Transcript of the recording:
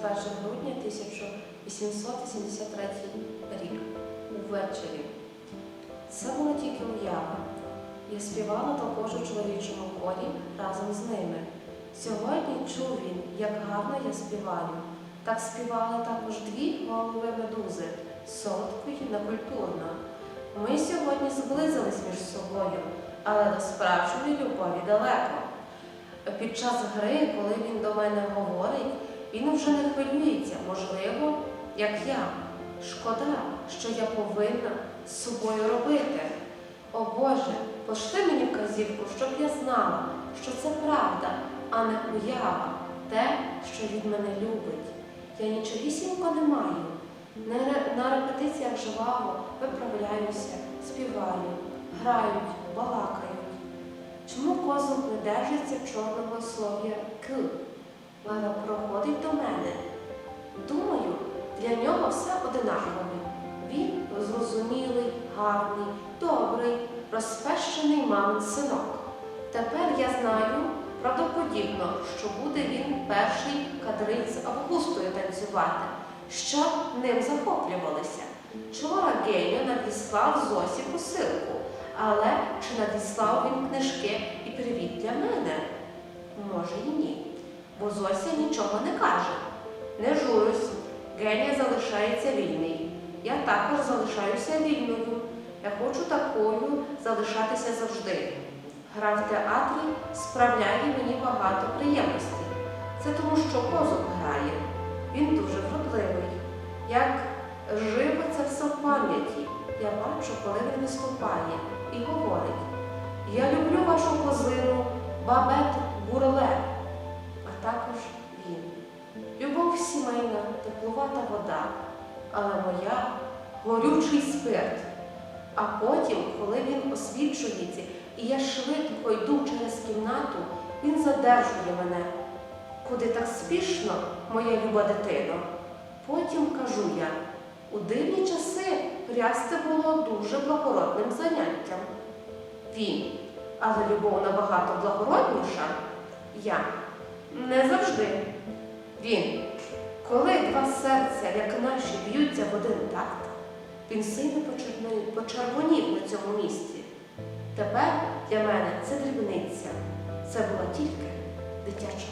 21 грудня 1873 рік увечері. Це була тільки уява. Я співала також у чоловічому корі разом з ними. Сьогодні чув він, як гарно я співаю. Так співали також дві голови медузи солодко і некультурно. Ми сьогодні зблизились між собою, але до справжньої любові далеко. Під час гри, коли він до мене говорить, він вже не хвилюється, можливо, як я. Шкода, що я повинна з собою робити. О Боже, пошли мені вказівку, щоб я знала, що це правда, а не уява, те, що від мене любить. Я нічогісінько не маю. На репетиціях жваво виправляюся, співаю, грають, балакають. Чому козак не держиться чорного слов'я К, але проходить до мене? Думаю, для нього все одинакове. Він зрозумілий, гарний, добрий, розпещений мамин синок. Тепер я знаю правдоподібно, що буде він перший кадрить з Августою танцювати, що ним захоплювалися. Вчора Геню надіслав Зосі посилку, але чи надіслав він книжки і привіт для мене? Може і ні, бо Зося нічого не каже. Не журюсь, Генія залишається вільний. Я також залишаюся вільною. Я хочу такою залишатися завжди. Гра в театрі справляє мені багато приємностей. Це тому, що козок грає. Він дуже вродливий. Як живо це все в пам'яті. Я бачу, коли він виступає і говорить: Я люблю вашу козину, бабет бурле, сімейна, теплувата вода, але моя горючий спирт. А потім, коли він освічується, і я швидко йду через кімнату, він задержує мене. Куди так спішно, моя люба дитино? Потім кажу я, у дивні часи прясти було дуже благородним заняттям. Він, але любов набагато благородніша. Я не завжди. Він, коли два серця, як наші, б'ються в один такт, він сильно почервонів на цьому місці. Тепер для мене це дрібниця. Це була тільки дитяча